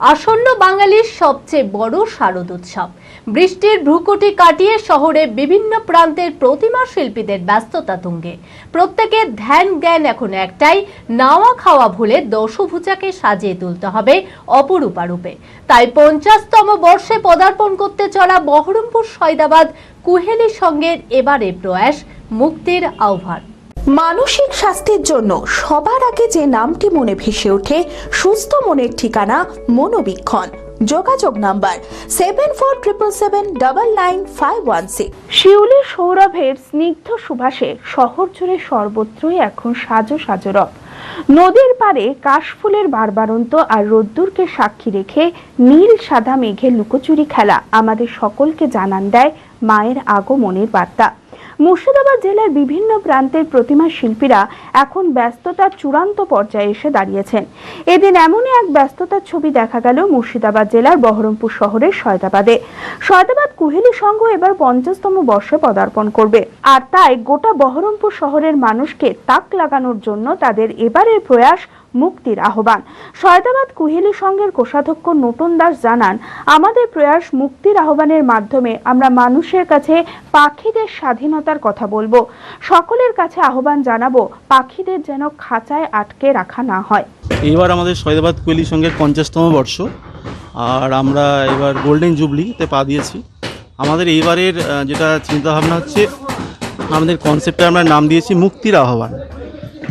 আসন্ন বাঙালির সবচেয়ে বড় শারদ উৎসব। বৃষ্টির ভ্রুকুটি কাটিয়ে শহরে বিভিন্ন প্রান্তের প্রতিমা শিল্পীদের ব্যস্ততা তুঙ্গে। প্রত্যেকের ধ্যান জ্ঞান এখন একটাই, নাওয়া খাওয়া ভুলে দশভুজাকে সাজিয়ে তুলতে হবে অপরূপা রূপে। তাই পঞ্চাশতম বর্ষে পদার্পণ করতে চলা বহরমপুর সৈদাবাদ কুহেলি সঙ্গের এবারে প্রয়াস মুক্তির আহ্বান। মানসিক স্বাস্থ্যের জন্য সবার আগে যে নামটি মনে ভেসে ওঠে, সুস্থ মনের ঠিকানা মনোবীক্ষণ। যোগাযোগ number seven four triple seven double nine five one six শিউলি সৌরভের স্নিগ্ধ সুভাষে শহর জুড়ে সর্বত্রই এখন সাজো সাজো রব নদীর পাড়ে কাশফুলের বারবারন্ত আর রোদ্দুরকে সাক্ষী রেখে নীল সাদা মেঘের লুকোচুরি খেলা আমাদের সকলকে জানান দেয় মায়ের আগমনের বার্তা। মুর্শিদাবাদ জেলার বিভিন্ন প্রান্তের প্রতিমা শিল্পীরা এখন ব্যস্ততার চূড়ান্ত পর্যায়ে এসে দাঁড়িয়েছেন। এদিন এমনই এক ব্যস্ততার ছবি দেখা গেল মুর্শিদাবাদ জেলার বহরমপুর শহরের সয়দাবাদে সয়দাবাদ কুহেলি সংঘ এবার পঞ্চাশতম বর্ষে পদার্পণ করবে। আর তাই গোটা বহরমপুর শহরের মানুষকে তাক লাগানোর জন্য তাদের এবারের প্রয়াস মুক্তির আহ্বান। সয়দাবাদ কুহেলি সংঘের কোষাধ্যক্ষ নতুন দাস জানান, আমাদের প্রয়াস মুক্তির আহ্বানের মাধ্যমে আমরা মানুষের কাছে পাখিদের স্বাধীনতার কথা বলব। সকলের কাছে আহ্বান জানাব, পাখিদের যেন খাঁচায় আটকে রাখা না হয়। এইবার আমাদের সৈদাবাদ কোয়েলি সঙ্গের পঞ্চাশতম বর্ষ, আর আমরা এবার গোল্ডেন জুবলিতে পা দিয়েছি। আমাদের এইবারের যেটা চিন্তাভাবনা হচ্ছে, আমাদের কনসেপ্টে আমরা নাম দিয়েছি মুক্তির আহ্বান।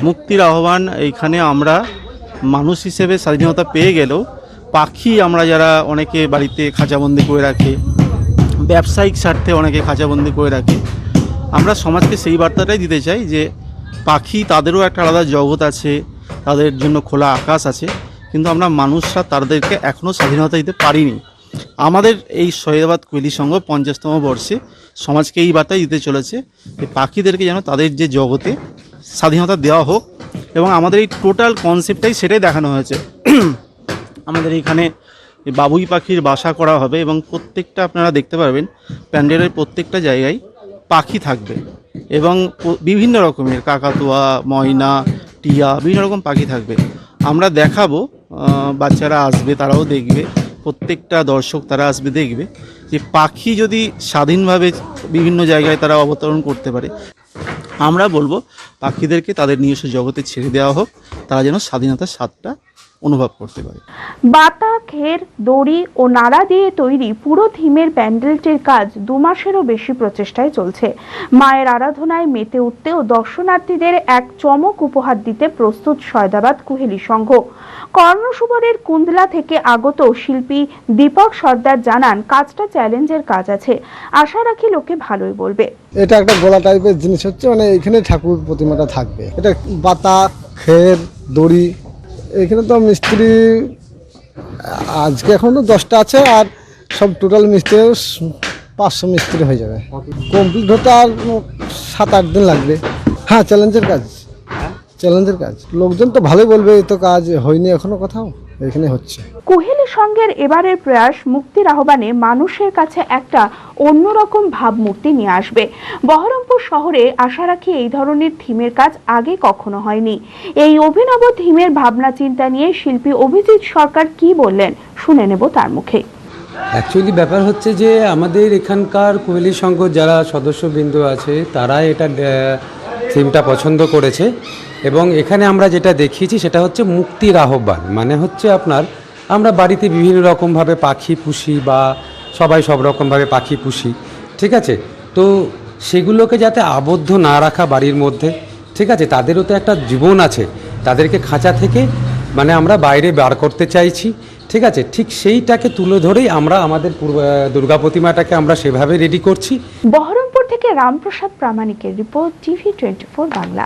মুক্তির আহ্বান এইখানে আমরা মানুষ হিসেবে স্বাধীনতা পেয়ে গেলেও পাখি আমরা যারা অনেকে বাড়িতে খাঁচাবন্দি করে রাখে, ব্যবসায়িক স্বার্থে অনেকে খাঁচাবন্দি করে রাখে, আমরা সমাজকে সেই বার্তাটাই দিতে চাই যে পাখি তাদেরও একটা আলাদা জগৎ আছে, তাদের জন্য খোলা আকাশ আছে, কিন্তু আমরা মানুষরা তাদেরকে এখনও স্বাধীনতা দিতে পারিনি। আমাদের এই সৈয়দাবাদ কৈলি সংঘ পঞ্চাশতম বর্ষে সমাজকে এই বার্তাই দিতে চলেছে যে পাখিদেরকে যেন তাদের যে জগতে স্বাধীনতা দেওয়া হোক এবং আমাদের এই টোটাল কনসেপ্টটাই সেটাই দেখানো হয়েছে। আমাদের এখানে বাবুই পাখির বাসা করা হবে এবং প্রত্যেকটা আপনারা দেখতে পারবেন, প্যান্ডেলের প্রত্যেকটা জায়গায় পাখি থাকবে এবং বিভিন্ন রকমের কাকাতুয়া, ময়না, টিয়া, বিভিন্ন রকম পাখি থাকবে। আমরা দেখাবো বাচ্চারা আসবে, তারাও দেখবে, প্রত্যেকটা দর্শক তারা আসবে, দেখবে যে পাখি যদি স্বাধীনভাবে বিভিন্ন জায়গায় তারা অবতরণ করতে পারে আমরা বলব পাখিদেরকে তাদের নিজস্ব জগতে ছেড়ে দেওয়া হোক, তারা যেন স্বাধীনতার স্বাদটা অনুভব করতে পারে। বাতা খের দড়ি ও নাড়া দিয়ে তৈরি পুরো থিমের প্যান্ডেলটির কাজ দু মাসেরও বেশি প্রচেষ্টায় চলছে। মায়ের আরাধনায় মেতে উঠতে ও দর্শনার্থীদের এক চমক উপহার দিতে প্রস্তুত সয়দাবাদ কুহেলি সংঘ। কর্ণসুবরের কুন্দলা থেকে আগত শিল্পী দীপক সর্দার জানান, কাজটা চ্যালেঞ্জের কাজ আছে। আশা রাখি লোকে ভালোই বলবে। এটা একটা গোলা টাইপের জিনিস হচ্ছে মানে এখানে ঠাকুর প্রতিমাটা থাকবে। এটা বাতা খের, দড়ি, এখানে তো মিস্ত্রি আজকে এখন তো দশটা আছে আর সব টোটাল মিস্ত্রি পাঁচশো মিস্ত্রি হয়ে যাবে। কমপ্লিট হতে আর সাত আট দিন লাগবে। হ্যাঁ চ্যালেঞ্জের কাজ। চ্যালেঞ্জের কাজ। লোকজন তো ভালোই বলবে এই তো কাজ হয়নি এখনও কোথাও। এখানে হচ্ছে। কুহেলি সংঘের এবারের প্রয়াস মুক্তির আহ্বানে মানুষের কাছে একটা অন্যরকম ভাবমূর্তি নিয়ে আসবে। বহরমপুর শহরে আশা রাখি এই ধরনের থিমের কাজ আগে কখনো হয়নি। এই অভিনব থিমের ভাবনা চিন্তা নিয়ে শিল্পী অভিজিৎ সরকার কি বললেন, শুনে নেব তার মুখে। অ্যাকচুয়ালি ব্যাপার হচ্ছে যে আমাদের এখানকার কোয়েলি সংঘ যারা সদস্যবৃন্দ আছে, তারা এটা থিমটা পছন্দ করেছে। এবং এখানে আমরা যেটা দেখিয়েছি সেটা হচ্ছে মুক্তির আহ্বান। মানে হচ্ছে আপনার আমরা বাড়িতে বিভিন্ন রকমভাবে পাখি পুষি বা সবাই সব রকমভাবে পাখি পুষি, ঠিক আছে? তো সেগুলোকে যাতে আবদ্ধ না রাখা বাড়ির মধ্যে, ঠিক আছে? তাদেরও তো একটা জীবন আছে। তাদেরকে খাঁচা থেকে মানে আমরা বাইরে বার করতে চাইছি, ঠিক আছে? ঠিক সেইটাকে তুলে ধরেই আমরা আমাদের দুর্গা প্রতিমাটাকে আমরা সেভাবে রেডি করছি। বহরমপুর থেকে রামপ্রসাদ প্রামাণিকের রিপোর্ট টিভি টোয়েন্টি বাংলা।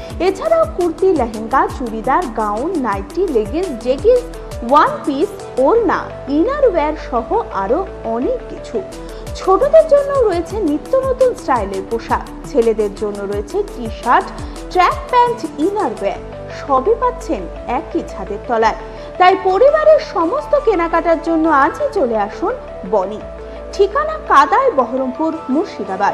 এছাড়াও kurti, lehenga, churidar, gown, nightie leggings jeggings one piece ওড়না ইনারওয়্যার সহ আরও অনেক কিছু। ছোটদের জন্য রয়েছে নিত্য নতুন স্টাইলের পোশাক। ছেলেদের জন্য রয়েছে T shirt track pant inner innerwear সবই পাচ্ছেন একই ছাদের তলায়। তাই পরিবারের সমস্ত কেনাকাটার জন্য আজই চলে আসুন বনি। ঠিকানা কাদায় বহরমপুর, মুর্শিদাবাদ।